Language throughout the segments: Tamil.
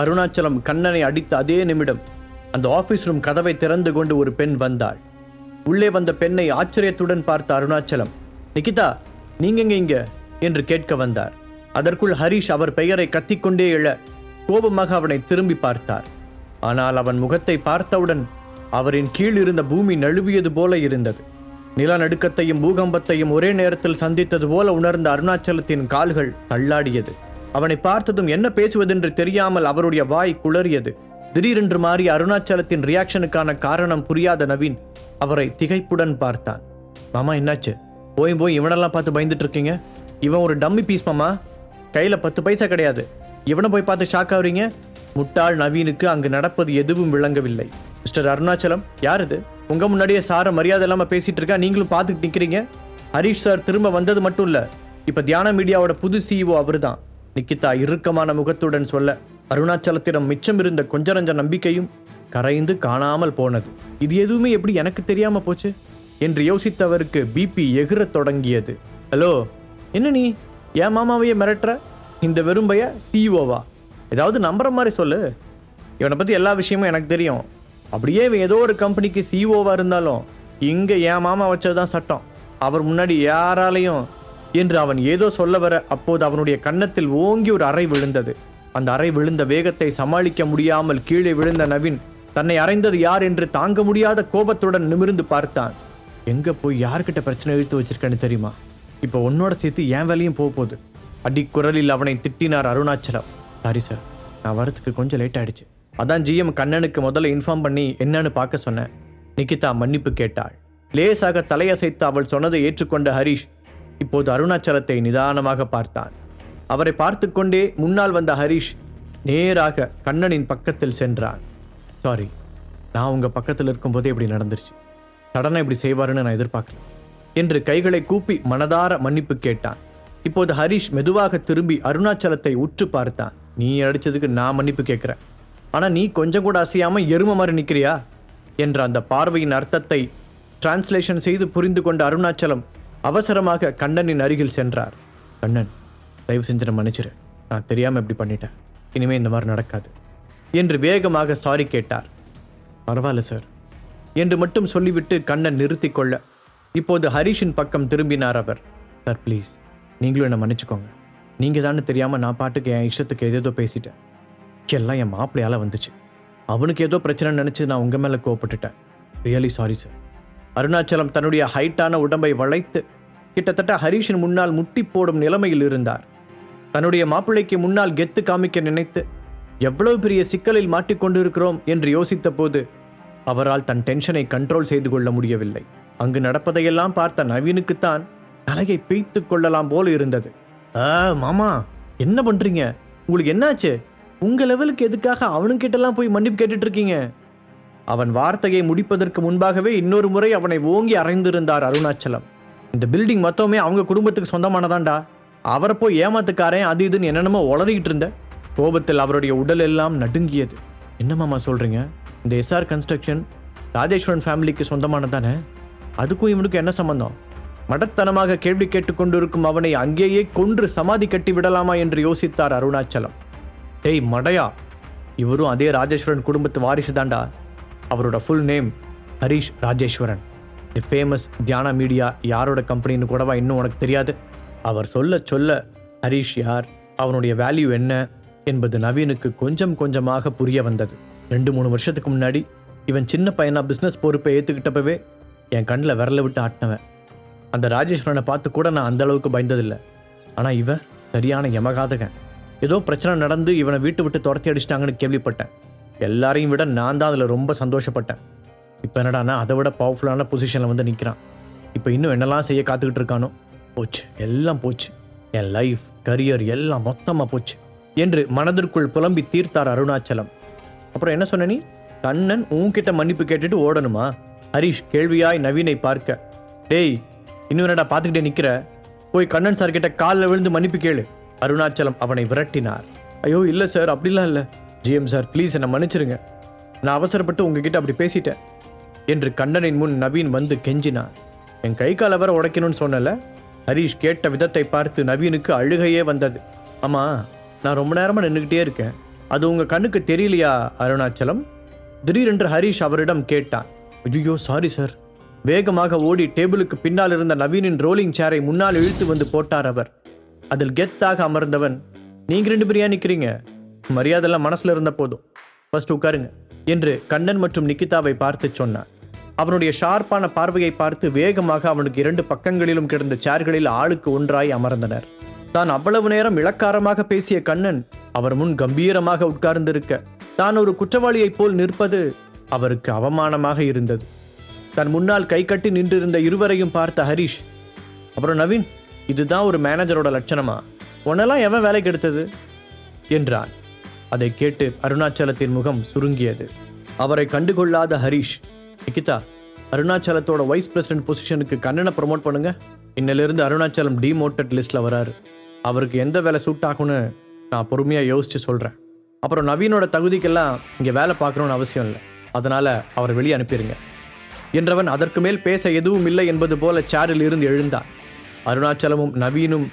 அருணாச்சலம் கண்ணனை அடித்த அதே நிமிடம் அந்த ஆஃபீஸ் ரூம் கதவை திறந்து கொண்டு ஒரு பெண் வந்தாள். உள்ளே வந்த பெண்ணை ஆச்சரியத்துடன் பார்த்த அருணாச்சலம் நிகிதா நீங்கெங்க இங்க? என்று கேட்க வந்தார். அதற்குள் ஹரிஷ் அவர் பெயரை கத்திக்கொண்டே எழ கோபமாக அவனை திரும்பி பார்த்தார். ஆனால் அவன் முகத்தை பார்த்தவுடன் அவரின் கீழ் இருந்த பூமி நழுவியது போல இருந்தது. நிலநடுக்கத்தையும் பூகம்பத்தையும் ஒரே நேரத்தில் சந்தித்தது போல உணர்ந்த அருணாச்சலத்தின் கால்கள் தள்ளாடியது. அவனை பார்த்ததும் என்ன பேசுவதென்று தெரியாமல் அவருடைய வாய் குளறியது. திடீரென்று மாறி அருணாச்சலத்தின் ரியாக்ஷனுக்கான காரணம் புரியாத நவீன் அவரை திகைப்புடன் பார்த்தான். மாமா என்னாச்சு? போய் போய் இவனெல்லாம் பார்த்து பயந்துட்டு இருக்கீங்க? இவன் ஒரு டம்மி பீஸ் மாமா. கையில் பத்து பைசா கிடையாது. இவனை போய் பார்த்து ஷாக் ஆகுறீங்க? முட்டாள் நவீனுக்கு அங்கு நடப்பது எதுவும் விளங்கவில்லை. மிஸ்டர் அருணாச்சலம் யார் இது உங்கள் முன்னாடியே சாரை மரியாதை இல்லாமல் பேசிகிட்டு இருக்கா? நீங்களும் பார்த்துட்டு நிற்கிறீங்க ஹரிஷ் சார் திரும்ப வந்தது மட்டும் இல்லை இப்போ தியான மீடியாவோட புது சிஇஓ அவர் தான் நிக்கிதா இறுக்கமான முகத்துடன் சொல்ல அருணாச்சலத்திடம் மிச்சம் இருந்த கொஞ்ச நஞ்ச நம்பிக்கையும் கரைந்து காணாமல் போனது. இது எதுவுமே எப்படி எனக்கு தெரியாம போச்சு? என்று யோசித்தவருக்கு பிபி எகிரத் தொடங்கியது. ஹலோ என்ன நீ? என் மாமாவையே மிரட்டுற? இந்த வெறும்பைய சிஇஓவா ஏதாவது நம்புற மாதிரி சொல்லு. இவனை பற்றி எல்லா விஷயமும் எனக்கு தெரியும். அப்படியே இவன் ஏதோ ஒரு கம்பெனிக்கு சிஇஓவாக இருந்தாலும் இங்கே என் மாமா வச்சது தான் சட்டம். அவர் முன்னாடி யாராலையும் என்று அவன் ஏதோ சொல்ல வர அப்போது அவனுடைய கன்னத்தில் ஓங்கி ஒரு அறை விழுந்தது. அந்த அறை விழுந்த வேகத்தை சமாளிக்க முடியாமல் கீழே விழுந்த நவீன் தன்னை அறைந்தது யார் என்று தாங்க முடியாத கோபத்துடன் நிமிர்ந்து பார்த்தான். எங்க போய் யார்கிட்ட பிரச்சனை இழுத்து வச்சிருக்கேன்னு தெரியுமா? இப்போ உன்னோட சேர்த்து என் வேலையும் போக போகுது. அடிக்குரலில் அவனை திட்டினார் அருணாச்சலம். சாரி சார் நான் வரதுக்கு கொஞ்சம் லேட் ஆயிடுச்சு. அதான் ஜிஎம் கண்ணனுக்கு முதல்ல இன்ஃபார்ம் பண்ணி என்னன்னு பார்க்க சொன்னேன். நிகிதா மன்னிப்பு கேட்டாள். லேசாக தலையசைத்து அவள் சொன்னதை ஏற்றுக்கொண்ட ஹரிஷ் இப்போது அருணாச்சலத்தை நிதானமாக பார்த்தான். அவரை பார்த்து கொண்டே முன்னால் வந்த ஹரிஷ் நேராக கண்ணனின் பக்கத்தில் சென்றான். சாரி நான் உங்கள் பக்கத்தில் இருக்கும்போதே இப்படி நடந்துருச்சு. சடனாக இப்படி செய்வாருன்னு நான் எதிர்பார்க்கல. என்று கைகளை கூப்பி மனதார மன்னிப்பு கேட்டான். இப்போது ஹரிஷ் மெதுவாக திரும்பி அருணாச்சலத்தை உற்று பார்த்தான். நீ அடிச்சதுக்கு நான் மன்னிப்பு கேட்குறேன். ஆனா நீ கொஞ்சம் கூட அசையாமல் எரும மாதிரி நிற்கிறியா என்ற அந்த பார்வையின் அர்த்தத்தை டிரான்ஸ்லேஷன் செய்து புரிந்து கொண்ட அருணாச்சலம் அவசரமாக கண்ணனின் அருகில் சென்றார். கண்ணன் தயவு செஞ்சு நான் மன்னிச்சிரு. நான் தெரியாமல் இப்படி பண்ணிட்டேன். இனிமே இந்த மாதிரி நடக்காது. என்று வேகமாக சாரி கேட்டார். பரவாயில்ல சார் என்று மட்டும் சொல்லிவிட்டு கண்ணன் நிறுத்தி கொள்ள. இப்போது ஹரீஷின் பக்கம் திரும்பினார் அவர். சார் ப்ளீஸ் நீங்களும் என்னை மன்னிச்சுக்கோங்க. நீங்கள் தானே தெரியாமல் நான் பாட்டுக்கு என் இஷ்டத்துக்கு ஏதேதோ பேசிட்டேன். எல்லாம் என் மாப்பிள்ளையால் வந்துச்சு. அவனுக்கு ஏதோ பிரச்சனை நினச்சி நான் உங்கள் மேலே கோவப்பட்டுட்டேன். ரியலி சாரி சார் அருணாச்சலம் தன்னுடைய ஹைட்டான உடம்பை வளைத்து கிட்டத்தட்ட ஹரீஷின் முன்னால் முட்டி போடும் நிலைமையில் இருந்தார். தன்னுடைய மாப்பிள்ளைக்கு முன்னால் கெத்து காமிக்க நினைத்து எவ்வளவு பெரிய சிக்கலில் மாட்டிக்கொண்டிருக்கிறோம் என்று யோசித்த போது அவரால் தன் டென்ஷனை கண்ட்ரோல் செய்து கொள்ள முடியவில்லை. அங்கு நடப்பதையெல்லாம் பார்த்த நவீனுக்குத்தான் தலையை பிய்த்து கொள்ளலாம் போல இருந்தது. ஆ மாமா என்ன பண்றீங்க? உங்களுக்கு என்னாச்சு? உங்க லெவலுக்கு எதுக்காக அவனுக்கிட்டலாம் போய் மன்னிப்பு கேட்டுட்டு இருக்கீங்க? அவன் வார்த்தையை முடிப்பதற்கு முன்பாகவே இன்னொரு முறை அவனை ஓங்கி அறைந்திருந்தார் அருணாச்சலம். இந்த பில்டிங் மொத்தமே அவங்க குடும்பத்துக்கு சொந்தமானதாண்டா. அவரை போய் ஏமாத்துக்காரன் அது இதுன்னு என்னென்னமோ உளறிக்கிட்டு இருந்த. கோபத்தில் அவருடைய உடல் எல்லாம் நடுங்கியது. என்ன சொல்கிறீங்க இந்த எஸ்ஆர் கன்ஸ்ட்ரக்ஷன் ராஜேஸ்வரன் ஃபேமிலிக்கு சொந்தமானதானே? அதுக்கும் இவனுக்கு என்ன சம்பந்தம்? மடத்தனமாக கேள்வி கேட்டுக்கொண்டிருக்கும் அவனை அங்கேயே கொன்று சமாதி கட்டி விடலாமா என்று யோசித்தார் அருணாச்சலம். டேய் மடையா. இவரும் அதே ராஜேஸ்வரன் குடும்பத்து வாரிசு தாண்டா அவரோட full name Harish Rajeswaran. The famous Dhiyana media யாரோட கம்பெனின்னு கூடவா இன்னும் உனக்கு தெரியாது. அவர் சொல்ல சொல்ல ஹரிஷ் யார் அவனுடைய வேல்யூ என்ன என்பது நவீனுக்கு கொஞ்சம் கொஞ்சமாக புரிய வந்தது. ரெண்டு மூணு வருஷத்துக்கு முன்னாடி இவன் சின்ன பையனா பிஸ்னஸ் பொறுப்பை ஏற்றுக்கிட்டப்பவே என் கண்ணில் விரல விட்டு ஆட்டினவன். அந்த ராஜேஸ்வரனை பார்த்து கூட நான் அந்த அளவுக்கு பயந்ததில்லை. ஆனால் இவன் சரியான யமகாதகன். ஏதோ பிரச்சனை நடந்து இவனை வீட்டு விட்டு துரத்தி அடிச்சிட்டாங்கன்னு கேள்விப்பட்டேன். எல்லாரையும் விட நான் தான் அதில் ரொம்ப சந்தோஷப்பட்டேன். இப்போ என்னடான்னா அதை விட பவர்ஃபுல்லான பொசிஷனில் வந்து நிற்கிறான் இப்போ இன்னும் என்னெல்லாம் செய்ய காத்துக்கிட்டு இருக்கானோ? போச்சு. எல்லாம் போச்சு. என் லைஃப் கரியர் எல்லாம் மொத்தமாக போச்சு. என்று மனதிற்குள் புலம்பி தீர்த்தார் அருணாச்சலம். அப்புறம் என்ன சொன்ன நீ? கண்ணன் உன்கிட்ட மன்னிப்பு கேட்டுட்டு ஓடணுமா? ஹரிஷ் கேள்வியாய் நவீனை பார்க்க. டேய் இன்னும் என்னடா பார்த்துக்கிட்டே நிற்கிற போய் கண்ணன் சார் கிட்ட காலில் விழுந்து மன்னிப்பு கேளு. அருணாச்சலம் அவனை விரட்டினார். ஐயோ இல்லை சார் அப்படிலாம் இல்லை. ஜிஎம் சார் ப்ளீஸ் என்னை மன்னிச்சிருங்க. நான் அவசரப்பட்டு உங்ககிட்ட அப்படி பேசிட்டேன். என்று கண்ணனின் முன் நவீன் வந்து கெஞ்சினான். என் கை கால வர உடைக்கணும்னு சொன்னல ஹரீஷ் கேட்ட விதத்தை பார்த்து நவீனுக்கு அழுகையே வந்தது. ஆமாம் நான் ரொம்ப நேரமாக நின்றுக்கிட்டே இருக்கேன். அது உங்கள் கண்ணுக்கு தெரியலையா அருணாச்சலம்? திடீரென்று ஹரிஷ் அவரிடம் கேட்டான். ஐயோ சாரி சார் வேகமாக ஓடி டேபிளுக்கு பின்னால் இருந்த நவீனின் ரோலிங் சேரை முன்னால் இழுத்து வந்து போட்டார் அவர். அதில் கெத்தாக அமர்ந்தவன் நீங்கள் ரெண்டு பேரும் ஏன் மரியாதைலாம் மனசில் இருந்த போதும். ஃபர்ஸ்ட் உட்காருங்க. என்று கண்ணன் மற்றும் நிக்கிதாவை பார்த்து சொன்னான். அவனுடைய ஷார்ப்பான பார்வையை பார்த்து வேகமாக அவனுக்கு இரண்டு பக்கங்களிலும் கிடந்த சேர்களில் ஆளுக்கு ஒன்றாய் அமர்ந்தனர். தான் அவ்வளவு நேரம் இளக்காரமாக பேசிய கண்ணன் அவர் முன் கம்பீரமாக உட்கார்ந்திருக்க தான் ஒரு குற்றவாளியைப் போல் நிற்பது அவருக்கு அவமானமாக இருந்தது. தன் முன்னால் கை கட்டி நின்றிருந்த இருவரையும் பார்த்த ஹரிஷ் அப்புறம் நவீன் இதுதான் ஒரு மேனேஜரோட லட்சணமா? உன்னெல்லாம் எவன் வேலைக்கு எடுத்தது? என்றான். அதை கேட்டு அருணாச்சலத்தின் முகம் சுருங்கியது. அவரை கண்டுகொள்ளாத ஹரிஷ் நிகிதா அருணாச்சலத்தோட வைஸ் பிரசிடென்ட் பொசிஷனுக்கு கண்ணனை ப்ரமோட் பண்ணுங்க. இன்னிலிருந்து அருணாச்சலம் டிமோட்டட் லிஸ்ட்ல வராரு. அவருக்கு எந்த வேலை சூட் ஆகும்னு நான் பொறுமையாக யோசிச்சு சொல்கிறேன் அப்புறம் நவீனோட தகுதிக்கெல்லாம் இங்கே வேலை பார்க்கணும்னு அவசியம் இல்லை. அதனால் அவரை வெளியே அனுப்பிடுங்க என்றவன் அதற்கு மேல் பேச எதுவும் இல்லை என்பது போல சேரில் இருந்து எழுந்தான். அருணாச்சலமும் நவீனும்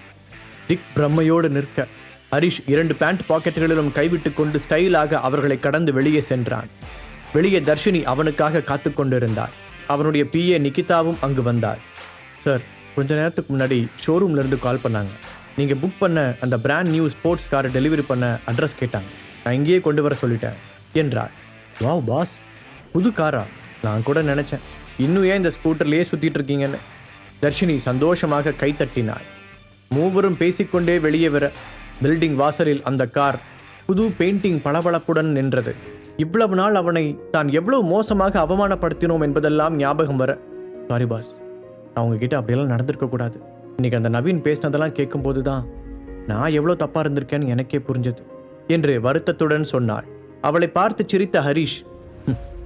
திக் பிரம்மையோடு நிற்க ஹரிஷ் இரண்டு பேண்ட் பாக்கெட்டுகளிலும் கைவிட்டு கொண்டு ஸ்டைலாக அவர்களை கடந்து வெளியே சென்றான். வெளியே தர்ஷினி அவனுக்காக காத்து கொண்டிருந்தார். அவனுடைய பிஏ நிகிதாவும் அங்கு வந்தார். சார் கொஞ்ச நேரத்துக்கு முன்னாடி ஷோரூம்லேருந்து கால் பண்ணாங்க. நீங்கள் புக் பண்ண அந்த பிராண்ட் நியூ ஸ்போர்ட்ஸ் காரை டெலிவரி பண்ண அட்ரஸ் கேட்டாங்க. நான் இங்கேயே கொண்டு வர சொல்லிட்டேன் என்றாள் வா பாஸ் புது காரா நான் கூட நினச்சேன். இன்னும் ஏன் இந்த ஸ்கூட்டர்லேயே சுற்றிட்டு இருக்கீங்கன்னு? தர்ஷினி சந்தோஷமாக கைத்தட்டினாள் மூவரும் பேசிக்கொண்டே வெளியே வர பில்டிங் வாசலில் அந்த கார் புது பெயிண்டிங் பளபளப்புடன் நின்றது. இவ்வளவு நாள் அவனை தான் எவ்வளவு மோசமாக அவமானப்படுத்தினோம் என்பதெல்லாம் ஞாபகம் வர சாரி பாஸ் நான் உங்ககிட்ட அப்படியெல்லாம் நடந்திருக்க கூடாது. இன்னைக்கு அந்த நவீன் பேசினதெல்லாம் கேட்கும்போது தான் நான் எவ்வளோ தப்பாக இருந்திருக்கேன்னு எனக்கே புரிஞ்சது என்று வருத்தத்துடன் சொன்னாள். அவளை பார்த்து சிரித்த ஹரிஷ்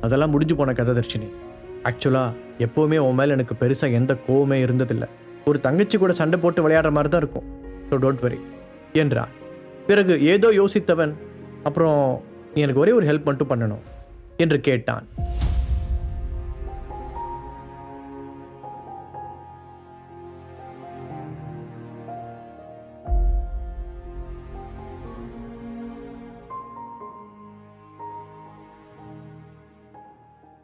அதெல்லாம் முடிஞ்சு போன கதை தர்ஷினி. ஆக்சுவலாக எப்போவுமே உன் மேலே எனக்கு பெருசாக எந்த கோவமே இருந்ததில்லை. ஒரு தங்கச்சி கூட சண்டை போட்டு விளையாடுற மாதிரி தான் இருக்கும். ஸோ டோன்ட் வரி என்றான். பிறகு ஏதோ யோசித்தவன் அப்புறம் நீ எனக்கு ஒரே ஒரு ஹெல்ப் மட்டும் பண்ணணும் என்று கேட்டான்.